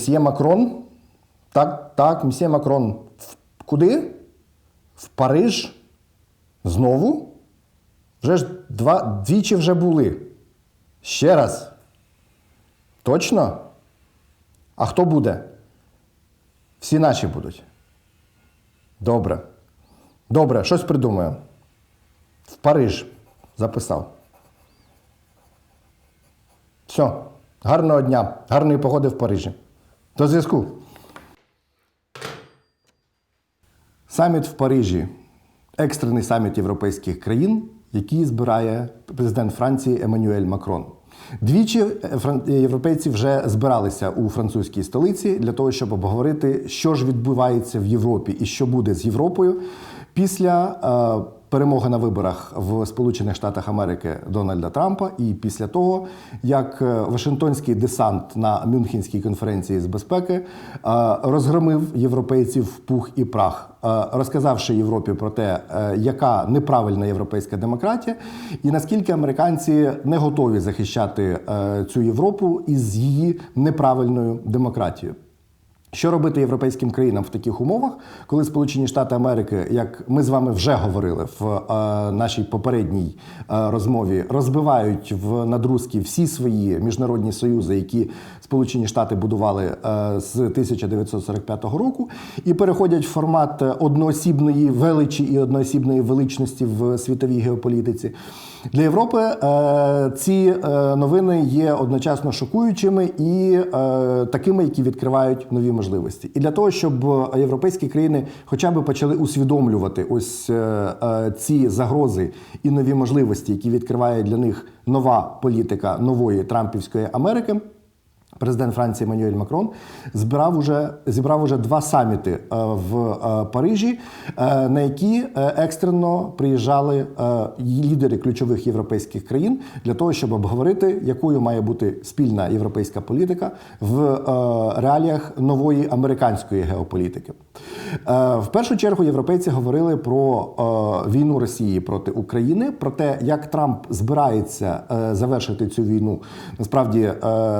Месьє Макрон. Так, так, месьє Макрон. В- Куди? В Париж? Знову? Вже ж два, двічі вже були. Ще раз. Точно? А хто буде? Всі наші будуть. Добре. Добре, щось придумаю. В Париж записав. Все. Гарного дня, гарної погоди в Парижі. До зв'язку. Саміт в Парижі екстрений саміт європейських країн, який збирає президент Франції Еммануель Макрон. Двічі е, європейці вже збиралися у французькій столиці для того, щоб обговорити, що ж відбувається в Європі і що буде з Європою після е, перемоги на виборах в Сполучених Штатах Америки Дональда Трампа, і після того, як е, Вашингтонський десант на Мюнхенській конференції з безпеки е, розгромив європейців в пух і прах, розказавши Європі про те, яка неправильна європейська демократія, і наскільки американці не готові захищати цю Європу із її неправильною демократією. Що робити європейським країнам в таких умовах, коли Сполучені Штати Америки, як ми з вами вже говорили в е, нашій попередній е, розмові, розбивають в надрузки всі свої міжнародні союзи, які Сполучені Штати будували е, з 1945 року, і переходять в формат одноосібної величі і одноосібної величності в світовій геополітиці. Для Європи е, ці е, новини є одночасно шокуючими і е, такими, які відкривають нові можливості. І для того, щоб європейські країни хоча б почали усвідомлювати ось ці загрози і нові можливості, які відкриває для них нова політика нової Трампівської Америки. Президент Франції Еммануель Макрон збирав уже, зібрав уже два саміти е, в е, Парижі, е, на які екстрено приїжджали лідери ключових європейських країн для того, щоб обговорити, якою має бути спільна європейська політика в реаліях нової американської геополітики. В першу чергу європейці говорили про війну Росії проти України, про те, як Трамп збирається завершити цю війну. Насправді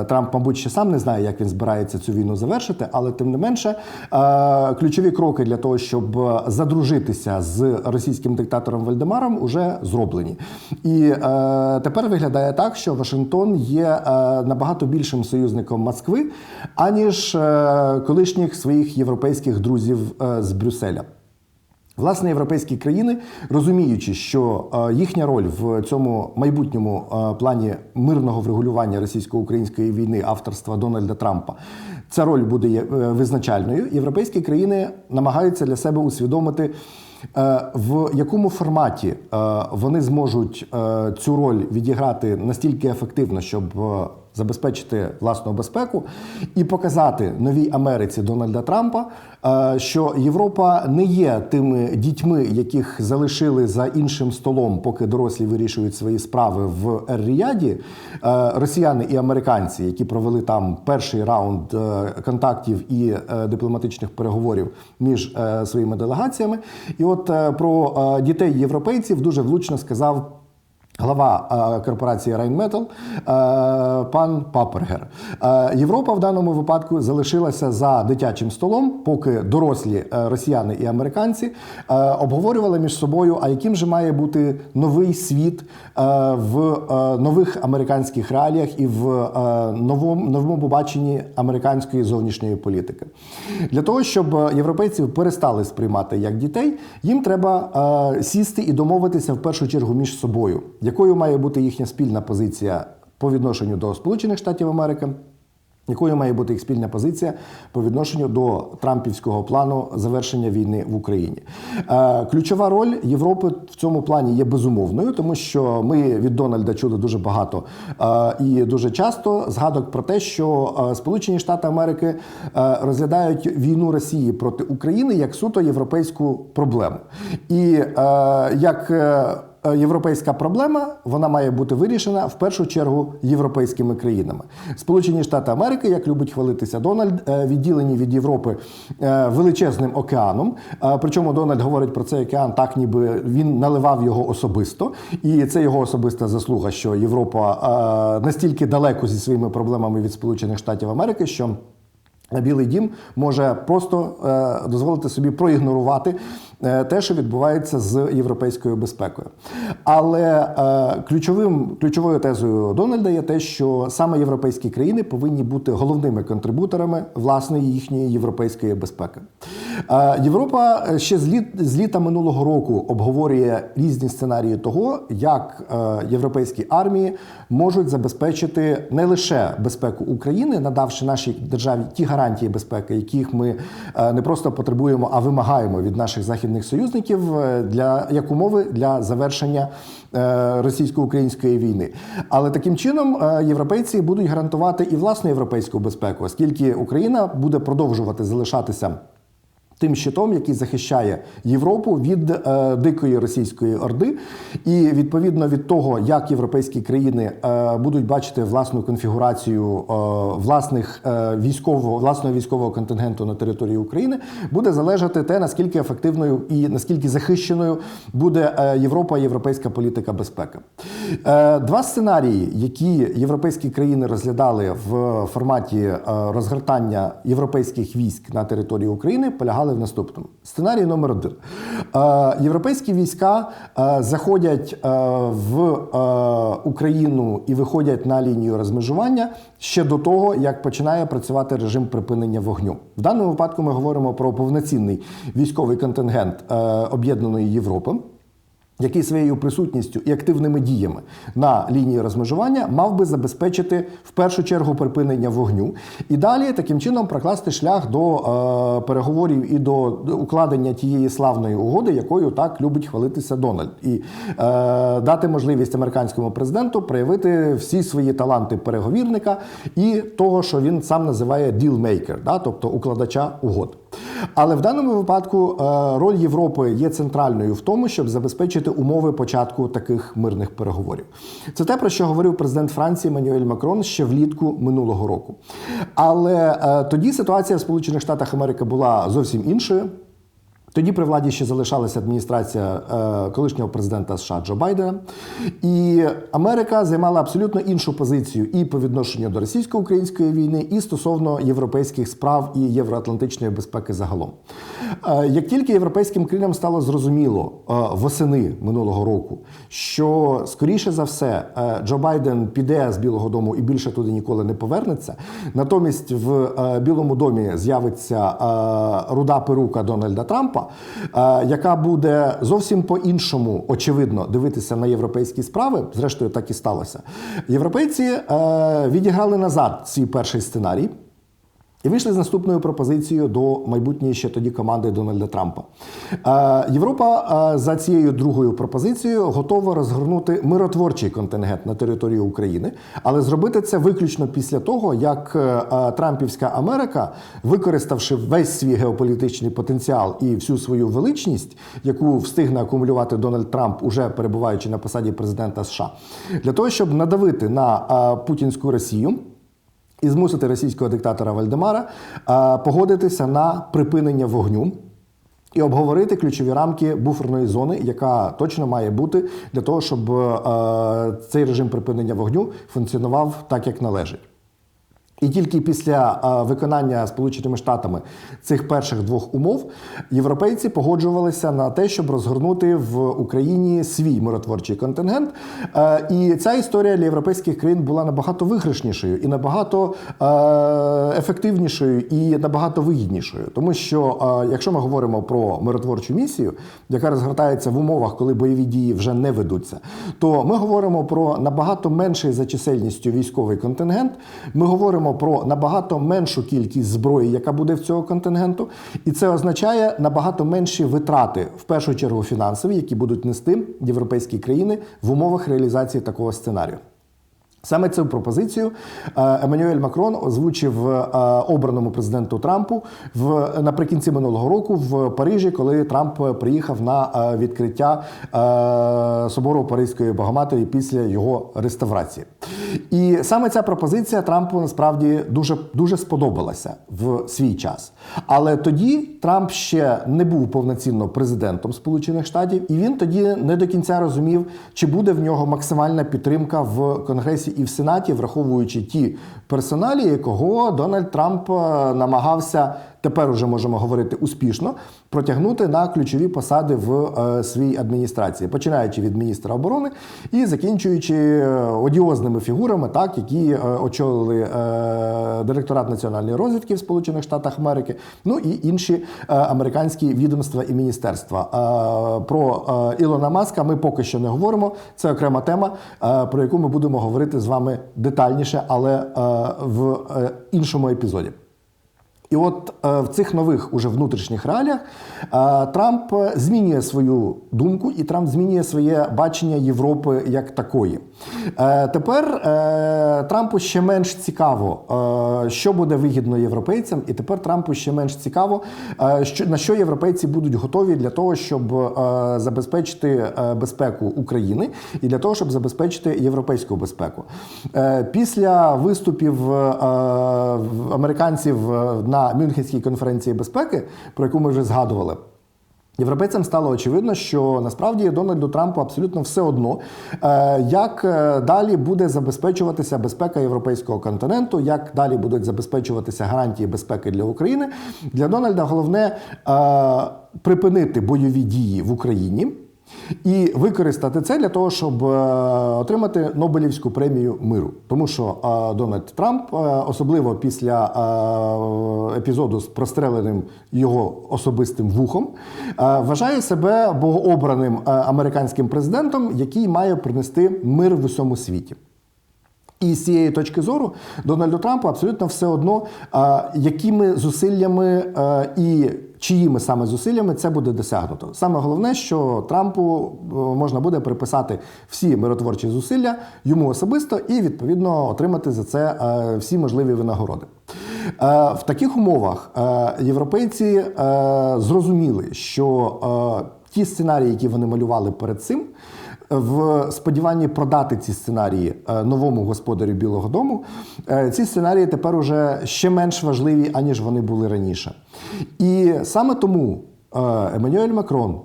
Трамп, мабуть, ще сам не знає, як він збирається цю війну завершити, але тим не менше е, ключові кроки для того, щоб задружитися з російським диктатором Вальдемаром, уже зроблені. І е, тепер виглядає так, що Вашингтон є е, набагато більшим союзником Москви, аніж колишніх своїх європейських друзів з Брюсселя. Власне, європейські країни, розуміючи, що е, їхня роль в цьому майбутньому е, плані мирного врегулювання російсько-української війни авторства Дональда Трампа, ця роль буде е, визначальною. Європейські країни намагаються для себе усвідомити. В якому форматі вони зможуть цю роль відіграти настільки ефективно, щоб забезпечити власну безпеку і показати новій Америці Дональда Трампа, е, що Європа не є тими дітьми, яких залишили за іншим столом, поки дорослі вирішують свої справи в Ер-Ріяді. Е, Росіяни і американці, які провели там перший раунд е, контактів і дипломатичних переговорів між своїми делегаціями. І от про дітей європейців дуже влучно сказав. Глава е, корпорації Rheinmetall е, пан Папергер. Е, Європа в даному випадку залишилася за дитячим столом, поки дорослі росіяни і американці обговорювали між собою, а яким же має бути новий світ в нових американських реаліях і в новому новому баченні американської зовнішньої політики. Для того, щоб європейців перестали сприймати як дітей, їм треба сісти і домовитися в першу чергу між собою, якою має бути їхня спільна позиція по відношенню до Сполучених Штатів Америки. Якою має бути їх спільна позиція по відношенню до Трампівського плану завершення війни в Україні? Е, ключова роль Європи в цьому плані є безумовною, тому що ми від Дональда чули дуже багато е, і дуже часто згадок про те, що е, Сполучені Штати Америки розглядають війну Росії проти України як суто європейську проблему. І як європейська проблема вона має бути вирішена в першу чергу європейськими країнами. Сполучені Штати Америки, як любить хвалитися Дональд, е, відділені від Європи е, величезним океаном. Е, Причому Дональд говорить про цей океан, так ніби він наливав його особисто, і це його особиста заслуга, що Європа е, настільки далеко зі своїми проблемами від Сполучених Штатів Америки, що Білий дім може просто е, дозволити собі проігнорувати е, те, що відбувається з європейською безпекою. Але е, ключовим ключовою тезою Дональда є те, що саме європейські країни повинні бути головними контрибуторами власної їхньої європейської безпеки. Е, Європа ще з літ з літа минулого року обговорює різні сценарії того, як е, європейські армії можуть забезпечити не лише безпеку України, надавши нашій державі ті гарантії безпеки, яких ми е, не просто потребуємо, а вимагаємо від наших західних союзників е, для як умови для завершення е, російсько-української війни. Але таким чином е, європейці будуть гарантувати і власну європейську безпеку, оскільки Україна буде продовжувати залишатися. Тим щитом, який захищає Європу від е, дикої російської орди, і відповідно від того, як європейські країни е, будуть бачити власну конфігурацію е, власних е, військового власного військового контингенту на території України, буде залежати те, наскільки ефективною і наскільки захищеною буде е, Європа європейська політика безпеки. Е, два сценарії, які європейські країни розглядали в форматі е, розгортання європейських військ на території України, полягали в наступному. Сценарій номер один. Е, Європейські війська заходять в Україну і виходять на лінію розмежування ще до того, як починає працювати режим припинення вогню. В даному випадку ми говоримо про повноцінний військовий контингент Об'єднаної Європи який своєю присутністю і активними діями на лінії розмежування мав би забезпечити в першу чергу припинення вогню, і далі таким чином прокласти шлях до е, переговорів і до укладення тієї славної угоди, якою так любить хвалитися Дональд, і е, дати можливість американському президенту проявити всі свої таланти переговірника і того, що він сам називає ділмейкер, да, тобто укладача угод. Але в даному випадку е, роль Європи є центральною в тому, щоб забезпечити умови початку таких мирних переговорів. Це те, про що говорив президент Франції Манюель Макрон ще влітку минулого року. Але е, тоді ситуація в Сполучених Штатах Америки була зовсім іншою. Тоді при владі ще залишалася адміністрація е, колишнього президента США Джо Байдена, і Америка займала абсолютно іншу позицію і по відношенню до російсько-української війни, і стосовно європейських справ і євроатлантичної безпеки загалом. Е, як тільки європейським країнам стало зрозуміло е, восени минулого року, що скоріше за все е, Джо Байден піде з Білого Дому і більше туди ніколи не повернеться. Натомість в Білому домі з'явиться руда перука Дональда Трампа, яка буде зовсім по-іншому, очевидно, дивитися на європейські справи. Зрештою, так і сталося. Європейці відіграли назад свій перший сценарій. І вийшли з наступною пропозицією до майбутньої ще тоді команди Дональда Трампа. Е, Європа е, за цією другою пропозицією готова розгорнути миротворчий контингент на території України, але зробити це виключно після того, як е, Трампівська Америка, використавши весь свій геополітичний потенціал і всю свою величність, яку встигне акумулювати Дональд Трамп, уже перебуваючи на посаді президента США, для того, щоб надавити на путінську Росію і змусити російського диктатора Вальдемара е, погодитися на припинення вогню. І обговорити ключові рамки буферної зони, яка точно має бути для того, щоб е, цей режим припинення вогню функціонував так, як належить. І тільки після виконання Сполученими Штатами цих перших двох умов європейці погоджувалися на те, щоб розгорнути в Україні свій миротворчий контингент. І ця історія для європейських країн була набагато виграшнішою і набагато ефективнішою і набагато вигіднішою. Тому що якщо ми говоримо про миротворчу місію, яка розгортається в умовах, коли бойові дії вже не ведуться, то ми говоримо про набагато менший за чисельністю військовий контингент. Ми говоримо про набагато меншу кількість зброї, яка буде в цього контингенту, і це означає набагато менші витрати, в першу чергу фінансові, які будуть нести європейські країни в умовах реалізації такого сценарію. Саме цю пропозицію е, Еммануель Макрон озвучив е, обраному президенту Трампу в наприкінці минулого року в Парижі, коли Трамп приїхав на е, відкриття собору Паризької Богоматері після його реставрації. І саме ця пропозиція Трампу насправді дуже дуже сподобалася в свій час. Але тоді Трамп ще не був повноцінно президентом Сполучених Штатів, і він тоді не до кінця розумів, чи буде в нього максимальна підтримка в Конгресі Конгресі і в Сенаті, враховуючи ті персоналі, якого Дональд Трамп е, намагався тепер уже можемо говорити успішно протягнути на ключові посади в е, своїй адміністрації, починаючи від міністра оборони і закінчуючи е, одіозними фігурами, так які е, очолили е, директорат національної розвідки в Сполучених Штатах Америки, ну і інші е, американські відомства і міністерства. Е, про е, Ілона Маска ми поки що не говоримо. Це окрема тема, е, про яку ми будемо говорити з вами детальніше, але е, в е, іншому епізоді. І от е, в цих нових уже внутрішніх реаліях е, Трамп е, змінює свою думку, і Трамп змінює своє бачення Європи як такої. Тепер Трампу ще менш цікаво, що буде вигідно європейцям, і тепер Трампу ще менш цікаво, на що європейці будуть готові для того, щоб забезпечити безпеку України і для того, щоб забезпечити європейську безпеку. Після виступів американців е, Мюнхенській конференції безпеки, про яку ми вже згадували. Європейцям стало очевидно, що насправді Дональду Трампу абсолютно все одно, е, як е, далі буде забезпечуватися безпека європейського континенту, як далі будуть забезпечуватися гарантії безпеки для України. Для Дональда головне е, припинити бойові дії в Україні. І використати це для того, щоб е, отримати Нобелівську премію миру, тому що е, Дональд Трамп, е, особливо після епізоду з простреленим його особистим вухом, вважає себе богообраним американським президентом, який має принести мир в усьому світі. І з цієї точки зору Дональду Трампу абсолютно все одно, якими зусиллями і чиїми саме зусиллями це буде досягнуто. Саме головне, що Трампу е, можна буде приписати всі миротворчі зусилля йому особисто і відповідно отримати за це е, всі можливі винагороди. Е, В таких умовах європейці зрозуміли, що ті сценарії, які вони малювали перед цим, в сподіванні продати ці сценарії е, новому господарю Білого Дому, е, ці сценарії тепер уже ще менш важливі, аніж вони були раніше. І саме тому е, Еммануель Макрон.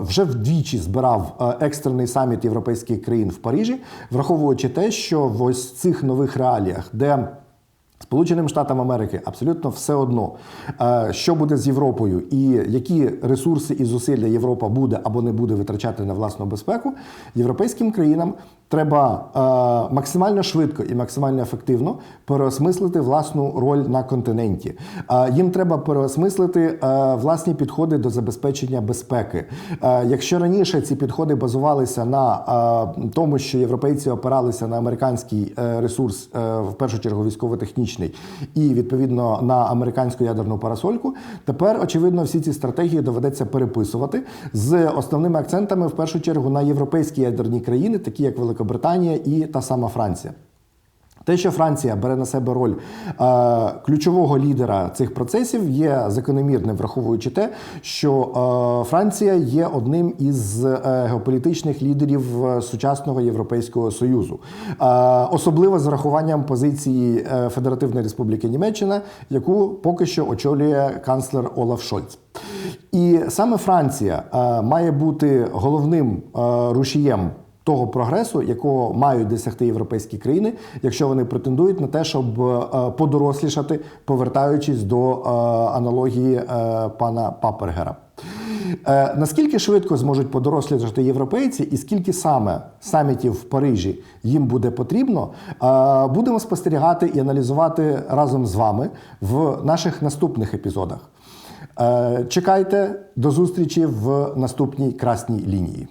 Вже вдвічі збирав екстрений саміт європейських країн в Парижі, враховуючи те, що в ось цих нових реаліях, де Сполученим Штатам Америки абсолютно все одно, е, що буде з Європою, і які ресурси і зусилля Європа буде або не буде витрачати на власну безпеку, європейським країнам треба е, максимально швидко і максимально ефективно переосмислити власну роль на континенті. Е, Їм треба переосмислити е, власні підходи до забезпечення безпеки. Е, Якщо раніше ці підходи базувалися на е, тому, що європейці опиралися на американський е, ресурс, е, в першу чергу військово-технічний, і відповідно на американську ядерну парасольку, тепер очевидно всі ці стратегії доведеться переписувати з основними акцентами в першу чергу на європейські ядерні країни, такі як Великобританія і та сама Франція. Те, що Франція бере на себе роль е, ключового лідера цих процесів, є закономірним, враховуючи те, що е, Франція є одним із е, геополітичних лідерів е, сучасного Європейського союзу, е, особливо з врахуванням позиції е, Федеративної Республіки Німеччина, яку поки що очолює канцлер Олаф Шольц. І саме Франція е, має бути головним е, рушієм того прогресу, якого мають досягти європейські країни, якщо вони претендують на те, щоб е, подорослішати, повертаючись до е, аналогії е, пана Папергера. Наскільки швидко зможуть подорослішати європейці, і скільки саме самітів в Парижі їм буде потрібно, будемо спостерігати і аналізувати разом з вами в наших наступних епізодах. Чекайте до зустрічі в наступній красній лінії.